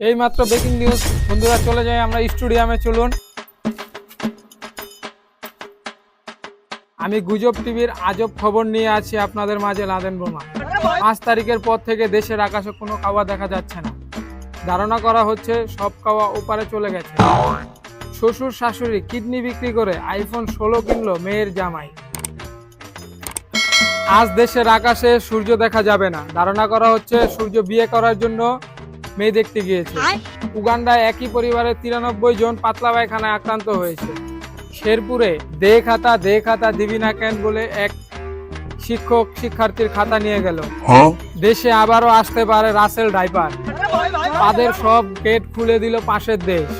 এই মাত্র breaking news বন্ধুরা, চলে যাই আমরা স্টুডিয়ামে চলুন। আমি গুজব টিভির আজব খবর নিয়ে আছি আপনাদের মাঝে, লাদেন বোমা। পাঁচ তারিখের পর থেকে দেশের আকাশে কোনো কাওয়া দেখা যাচ্ছে না। ধারণা করা হচ্ছে সব কাওয়া ওপারে চলে গেছে। শ্বশুর শাশুড়ি কিডনি বিক্রি করে আইফোন ষোলো কিনলো মেয়ের জামাই। আজ দেশের আকাশে সূর্য দেখা যাবে না। ধারণা করা হচ্ছে সূর্য বিয়ে করার জন্য মেয়ে দেখতে গিয়েছে। উগান্ডায় একই পরিবারের তিরানব্বই জন পাতলা পায়খানায় আক্রান্ত হয়েছে। শেরপুরে দে খাতা দে খাতা দিবি না কেন বলে এক শিক্ষক শিক্ষার্থীর খাতা নিয়ে গেল। দেশে আবারও আসতে পারে রাসেল ড্রাইভার তাদের সব গেট খুলে দিল পাশের দেশ।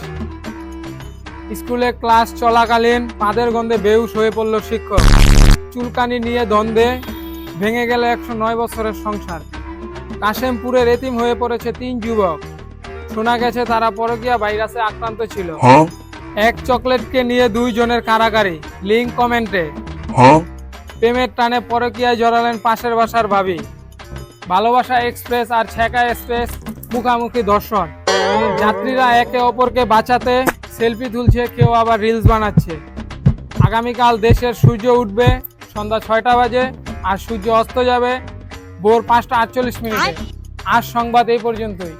স্কুলে ক্লাস চলাকালীন পাদের গন্ধে বেউস হয়ে পড়ল শিক্ষক। চুলকানি নিয়ে দ্বন্দ্বে ভেঙে গেল একশো নয় বছরের সংসার। কাশেমপুরের এতিম হয়ে পড়েছে তিন যুবক। শোনা গেছে তারা পরকীয়া ভাইরাসে আক্রান্ত ছিল। এক চকলেটকে নিয়ে দুই জনের কারাগারি লিঙ্ক কমেন্টে। প্রেমের টানে পরকীয়ায় জড়ালেন পাশের বাসার ভাবি। ভালোবাসা এক্সপ্রেস আর ছেকা এক্সপ্রেস মুখামুখি দর্শন। যাত্রীরা একে অপরকে বাঁচাতে সেলফি তুলছে কেউ আবার রিলস বানাচ্ছে। আগামীকাল দেশের সূর্য উঠবে সন্ধ্যা ছয়টা বাজে আর সূর্য অস্ত যাবে ভোর পাঁচটা আটচল্লিশ মিনিটে। আর সংবাদ এই পর্যন্তই।